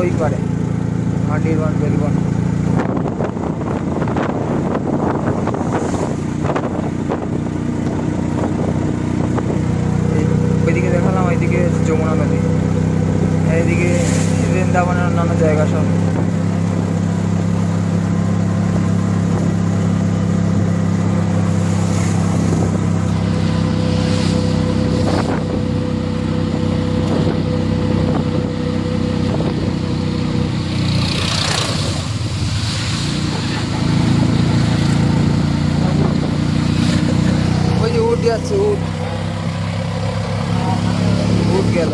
ওই পারে হান্ডিরবান বেলবন ওইদিকে দেখালাম ওইদিকে যমুনা নদী। এইদিকে বৃন্দাবনের অন্যান্য জায়গা সব। যাচ্ছে উঠ উঠ গেল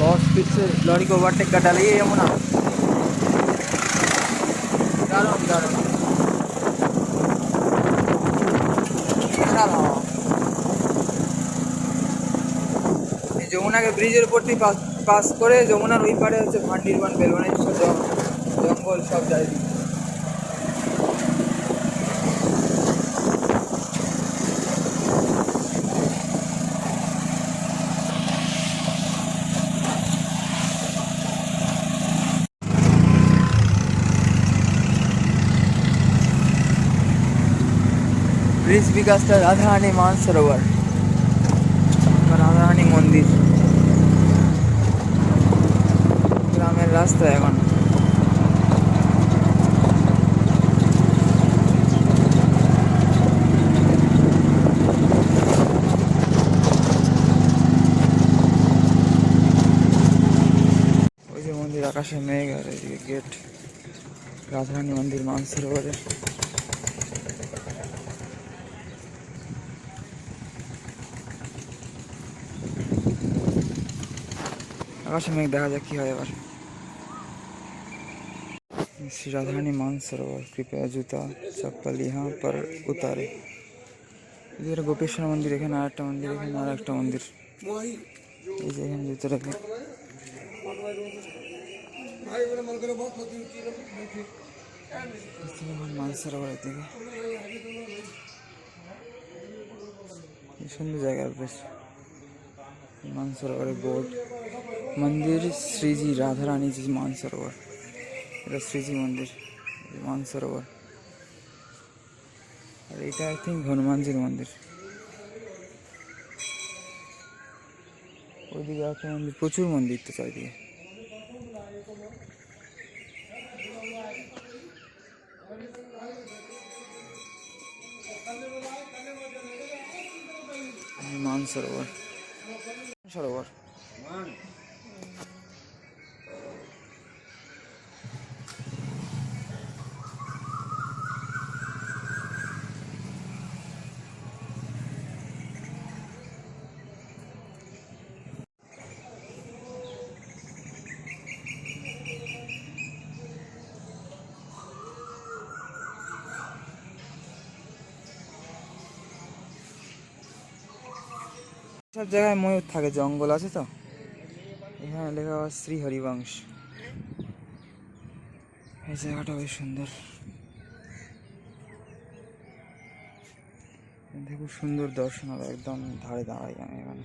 बहुत स्पीड से लॉरी को ओवरटेक कर डाली है यमुना दारुण दारुण দাঁড়াও। এই যমুনাকে ব্রিজের উপর দিয়ে পাস করে যমুনার ওই পারে হচ্ছে ভান্ডিরবান বেলবানের জঙ্গল সব চারিদিকে ব্রিজ বিকাশটা রাধারানী মানসরোবর রাধারানী মন্দির। গ্রামের রাস্তা এখন। মন্দির আকাশে মেঘ আর এদিকে গেট রাধারানী মন্দির মানসরোবরের আকাশে মেঘ দেখা যাক কি হয় এবার। श्री राधारानी मानसरोवर कृपया जूता चप्पल यहाँ पर उतारे এদিকে গোপেশ্বর মন্দির এখানে আর একটা মন্দির এখানে আর একটা মন্দির এই যে এখানে জুতো রাখে মানসরোবর এদিকে কি সুন্দর জায়গা বেশ মানসরোবরের বোর্ড मंदिर श्री जी राधा रानी जी मानसरोवर এটা শ্রীজি মন্দির মানসরোবর আর এটা আই থিঙ্ক হনুমানজির মন্দির। ওইদিকে একটা মন্দির, প্রচুর মন্দির তো চারিদিকে। মানসরোবর সরোবর। সব জায়গায় ময়ূর থাকে, জঙ্গল আছে তো? এখানে লেখা শ্রী হরিবংশ। এই জায়গাটা বেশ সুন্দর। খুব সুন্দর দর্শন হবে একদম ধারে দাঁড়াই আমি এখানে।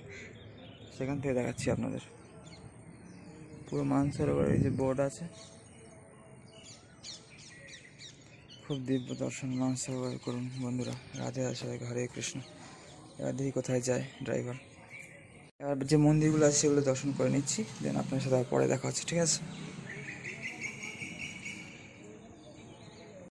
সেখান থেকে দেখাচ্ছি আপনাদের। পুরো মানসরোবরের যে বোর্ড আছে। খুব দিব্য দর্শন, মানসরোবর করুন বন্ধুরা। রাধে রাধে, হরে কৃষ্ণ। এবার দেখি কোথায় যায় ড্রাইভার। এবার যে মন্দিরগুলো আছে সেগুলো দর্শন করে নিচ্ছি। দেন আপনার সাথে পরে দেখা হচ্ছে, ঠিক আছে?